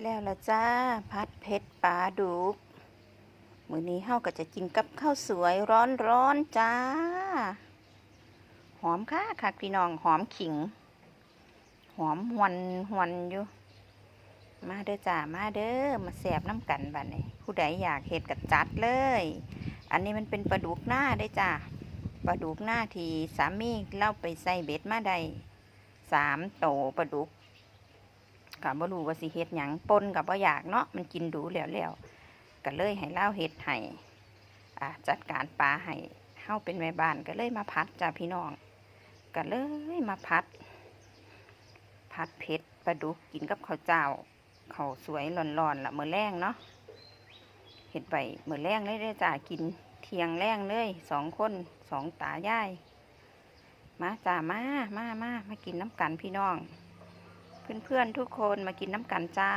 แล้วละจ้าพัดเพชรปลาดุก มื้อนี้เฮาก็จะกินกับข้าวสวยร้อนๆจ้า หอมค่ะค่ะพี่น้องหอมขิง หอมหวนหวนอยู่ มาเด้อจ้ามาเด้อมาแสบน้ำกันบัดนี้ผู้ใดอยากเห็ดกัจัดเลย อันนี้มันเป็นปลาดุกหน้าได้จ้าปลาดุกหน้าที่สามีเล่าไปใส่เบ็ดมาได้สามโตปลาดุก กับบ่รู้ว่าสิเฮ็ดหยังปนกับบ่อยากเนาะมันกินดูแล้วแล้วก็เลยให้เล่าเฮ็ดให้อ่าจัดการปลาให้เฮาเป็นแม่บ้านก็เลยมาพัดจ้าพี่น้องก็เลยมาพัด พัดเผ็ดปลาดุกกินกับข้าวเจ้าข้าวสวยร้อนๆละเมื้อแรงเนาะเฮ็ดไปมื้อแรงเลยเด้จ้ากินเทียงแรงเลยสองคนสองตายายมาจ้ามามามามากินน้ำกันพี่น้อง เพื่อนๆทุกคนมากินน้ำกันจ้า